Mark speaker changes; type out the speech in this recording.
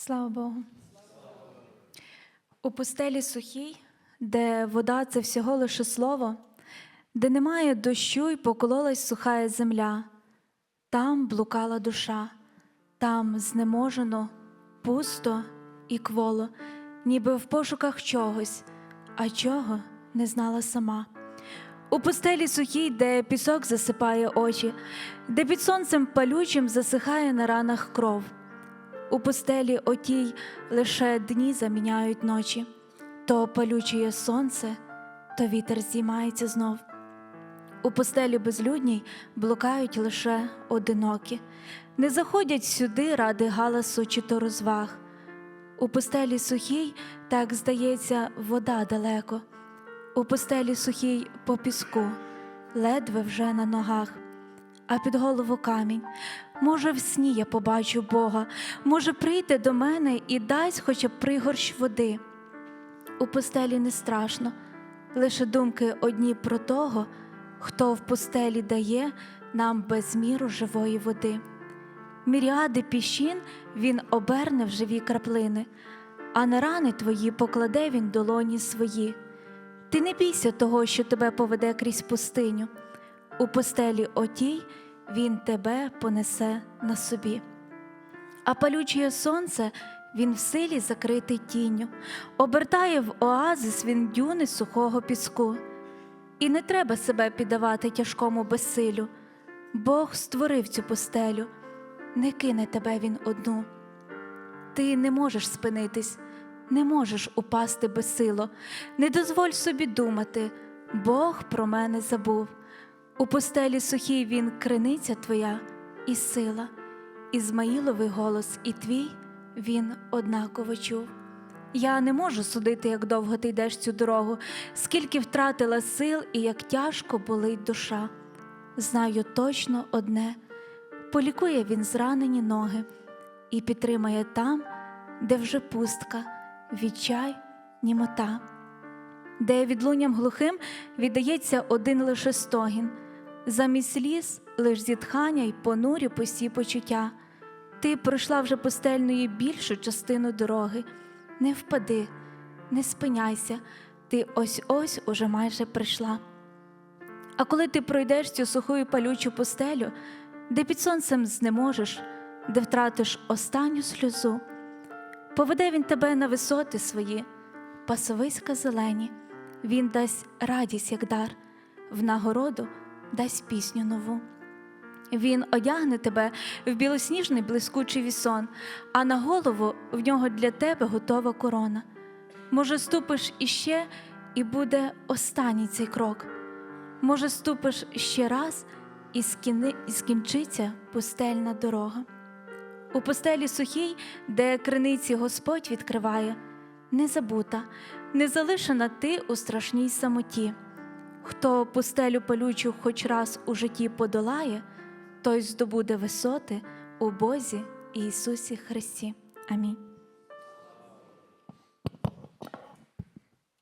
Speaker 1: Слава Богу. У пустелі сухій, де вода це всього лише слово, де немає дощу й покололась сухая земля, там блукала душа, там знеможено, пусто і кволо, ніби в пошуках чогось, а чого не знала сама. У пустелі сухій, де пісок засипає очі, де під сонцем палючим засихає на ранах кров. У пустелі отій лише дні заміняють ночі, то палючує сонце, то вітер здіймається знов. У пустелі безлюдній блукають лише одинокі, не заходять сюди ради галасу чи то розваг. У пустелі сухій, так здається, вода далеко, у пустелі сухій по піску, ледве вже на ногах, а під голову камінь. Може, в сні я побачу Бога, може, прийде до мене і дасть хоча б пригорщ води. У пустелі не страшно, лише думки одні про того, хто в пустелі дає нам без міру живої води. Міріади піщин він оберне в живі краплини, а на рани твої покладе він долоні свої. Ти не бійся того, що тебе поведе крізь пустиню. У пустелі отій він тебе понесе на собі. А палюче сонце він в силі закритий тінню, обертає в оазис він дюни сухого піску. І не треба себе піддавати тяжкому безсилю. Бог створив цю пустелю, не кине тебе він одну. Ти не можеш спинитись, не можеш упасти безсило, не дозволь собі думати, Бог про мене забув. У пустелі сухій він криниця твоя і сила, Ізмаїловий голос і твій він однаково чув. Я не можу судити, як довго ти йдеш цю дорогу, скільки втратила сил і як тяжко болить душа. Знаю точно одне: полікує він зранені ноги і підтримає там, де вже пустка, відчай, німота, де відлунням глухим віддається один лише стогін, замість сліз лиш зітхання й понурі посі почуття. Ти пройшла вже пустельної більшу частину дороги. Не впади, не спиняйся, ти ось ось уже майже прийшла. А коли ти пройдеш цю суху і палючу пустелю, де під сонцем знеможеш, де втратиш останню сльозу, поведе він тебе на висоти свої, пасовиська зелені, він дасть радість, як дар, в нагороду дасть пісню нову. Він одягне тебе в білосніжний блискучий вісон, а на голову в нього для тебе готова корона. Може, ступиш іще, і буде останній цей крок. Може, ступиш ще раз, і, скінчиться пустельна дорога. У пустелі сухій, де криниці Господь відкриває, не забута, не залишена ти у страшній самоті. Хто пустелю палючу хоч раз у житті подолає, той здобуде висоти у Бозі Ісусі Христі. Амінь.